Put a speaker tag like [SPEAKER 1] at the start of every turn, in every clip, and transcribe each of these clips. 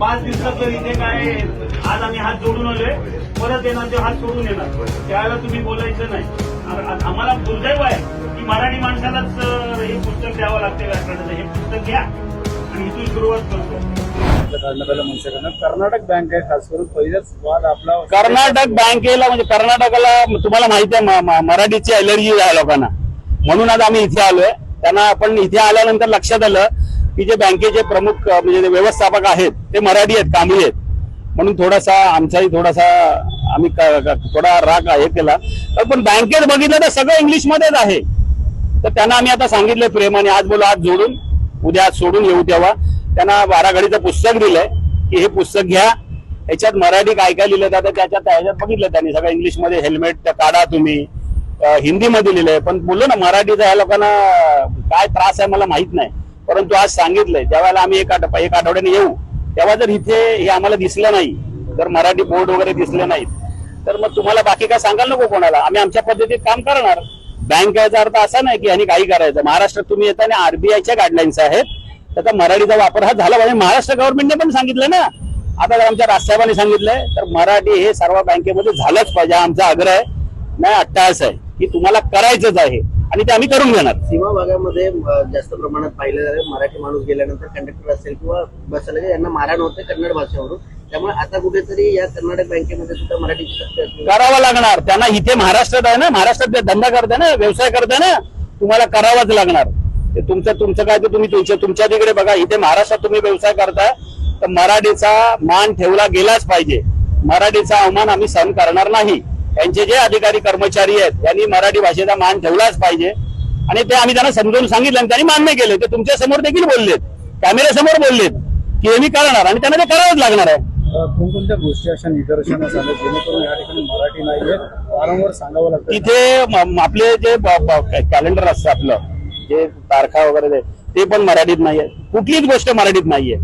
[SPEAKER 1] पाच दिवसात जर इथे काय आज आम्ही हात जोडून आलोय परत येणार ते हात सोडून येणार. त्यावेळेला तुम्ही बोलायचं नाही. आम्हाला दुर्दैव आहे की मराठी माणसालाच हे पुस्तक द्यावं लागते व्याकरणाचं. हे पुस्तक घ्या आणि इथून सुरुवात करतो.
[SPEAKER 2] कर्नाटक बँक आहे खास करून पहिलाच वाद आपला
[SPEAKER 3] कर्नाटक बँकेला म्हणजे कर्नाटकाला तुम्हाला माहिती आहे मराठीची अलर्जी आहे लोकांना. म्हणून आज आम्ही इथे आलोय. त्यांना आपण इथे आल्यानंतर लक्षात आलं की जे बँकेचे प्रमुख म्हणजे व्यवस्थापक आहेत ते मराठी आहेत कांबळी आहेत. म्हणून थोडासा आमचाही थोडासा आम्ही थोडा राग हे केला तर पण बँकेत बघितलं तर सगळं इंग्लिशमध्येच आहे. तर त्यांना आम्ही आता सांगितलं प्रेमाने आज बोलू आज जोडून उद्या आज सोडून येऊ तेव्हा. त्यांना बाराघडीचं पुस्तक दिलंय की हे पुस्तक घ्या. याच्यात मराठी काय काय लिहिलं जातं त्याच्यात त्याच्यात बघितलं त्यांनी सगळं इंग्लिशमध्ये हेल्मेट काढा तुम्ही. हिंदीमध्ये लिहिलं आहे पण बोललो ना मराठीचा ह्या लोकांना काय त्रास आहे मला माहीत नाही. परंतु आज सांगितलंय ज्यावेळेला आम्ही एक आठ एक आठवड्याने येऊ तेव्हा जर इथे हे आम्हाला दिसलं नाही जर मराठी बोर्ड वगैरे दिसले नाहीत तर मग तुम्हाला बाकी काय सांगायला नको कोणाला? आम्ही आमच्या पद्धतीत काम करणार. बँक याचा अर्थ असा नाही की यांनी काही करायचं. महाराष्ट्रात तुम्ही येताना आरबीआयच्या गाईडलाईन्स आहेत त्याचा मराठीचा वापर हा झाला. पाहिजे महाराष्ट्र गव्हर्नमेंटने पण सांगितलं ना. आता जर आमच्या राजसाहेबांनी सांगितलंय तर मराठी हे सर्व बँकेमध्ये झालंच पाहिजे. आमचा आग्रह आहे. नाही अट्टास आहे. की तुम्हाला करायचंच आहे. आणि ते आम्ही करून घेणार.
[SPEAKER 4] सीमा भागामध्ये जास्त प्रमाणात पाहिलं जातं. मराठी माणूस गेल्यानंतर कंडक्टर असेल किंवा बस यांना मारहाण होते कन्नड भाषेवरून. त्यामुळे आता कुठेतरी या कर्नाटक बँकेमध्ये सुद्धा मराठी
[SPEAKER 3] करावं लागणार. त्यांना इथे महाराष्ट्रात आहे ना महाराष्ट्रात धंदा करताय ना व्यवसाय करताय ना तुम्हाला करावाच लागणार. ते तुमचं तुमचं काय ते तुम्ही तुमच्या तुमच्या तिकडे बघा. इथे महाराष्ट्रात तुम्ही व्यवसाय करताय तर मराठीचा मान ठेवला गेलाच पाहिजे. मराठीचा अवमान आम्ही सहन करणार नाही. त्यांचे जे अधिकारी कर्मचारी आहेत त्यांनी मराठी भाषेचा मान ठेवलाच पाहिजे. आणि ते आम्ही त्यांना समजावून सांगितलं आणि त्यांनी मान्य केले. ते तुमच्यासमोर देखील बोललेत. कॅमेऱ्यासमोर बोललेत की हे मी करणार आणि त्यांना ते करावंच लागणार आहे.
[SPEAKER 2] कोणकोणत्या गोष्टी अशा निदर्शनास आल्या जेणेकरून या ठिकाणी मराठी नाहीये? वारंवार सांगावं लागतं.
[SPEAKER 3] तिथे आपले जे कॅलेंडर असतं आपलं जे तारखा वगैरे ते- ते पण मराठीत नाहीये. कुठलीच गोष्ट मराठीत नाहीये.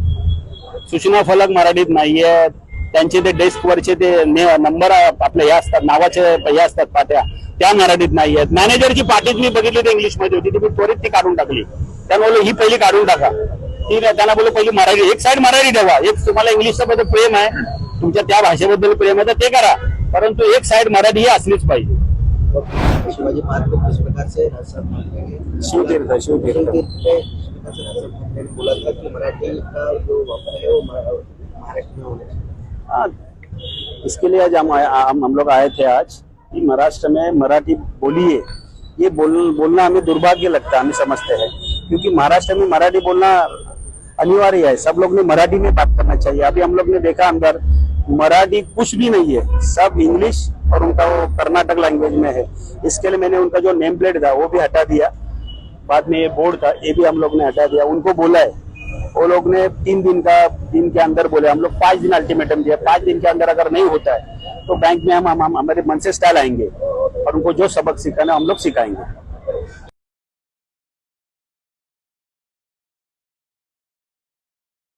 [SPEAKER 3] सूचना फलक मराठीत नाहीये. त्यांचे ते डेस्क वरचे ते नंबर आपले हे असतात नावाचे हे असतात पाट्या त्या मराठीत नाहीयेत मॅनेजरची पाटीच मी बघितली ती इंग्लिशमध्ये होती ती मी त्वरित ती काढून टाकली. त्यामुळे बोललो, ही पहिली काढून टाका. ती नाही त्यांना बोललो पहिली मराठी एक साईड मराठी ठेवा. एक तुम्हाला इंग्लिशच्या बद्दल प्रेम आहे तुमच्या त्या भाषेबद्दल प्रेम आहे तर ते करा. परंतु एक साईड मराठी ही असलीच पाहिजे.
[SPEAKER 4] शिवाजी पार्क को किस प्रकार से राजसाहब मानेंगे
[SPEAKER 3] शिवतीर्थ शिवतीर्थ
[SPEAKER 4] बोला था कि मराठी का जो वापर है वो मरा- महाराष्ट्र में होना चाहिए
[SPEAKER 3] हाँ, इसके लिए आज हम हम हम लोग आए थे आज कि महाराष्ट्र में मराठी बोलिए। ये बोल बोलना हमें दुर्भाग्य लगता है हमें समझते हैं। क्योंकि महाराष्ट्र में मराठी बोलना अनिवार्य है। सब लोग ने मराठी में बात करना चाहिए। अभी हम लोग ने देखा अंदर मराठी कुछ भी नहीं है। सब इंग्लिश और उनका वो कर्नाटक लैंग्वेज में है। इसके लिए मैंने उनका जो नेम प्लेट था वो भी हटा दिया। बाद में ये बोर्ड था ये भी हम लोग ने हटा दिया। उनको बोला है। वो लोग ने तीन दिन का दिन के अंदर बोले हम लोग पाँच दिन अल्टीमेटम दिया। पाँच दिन के अंदर अगर नहीं होता है तो बैंक में हम, हम, हम हमारे मन से स्टाइल आएँगे और उनको जो सबक सिखाना हम लोग सिखाएँगे।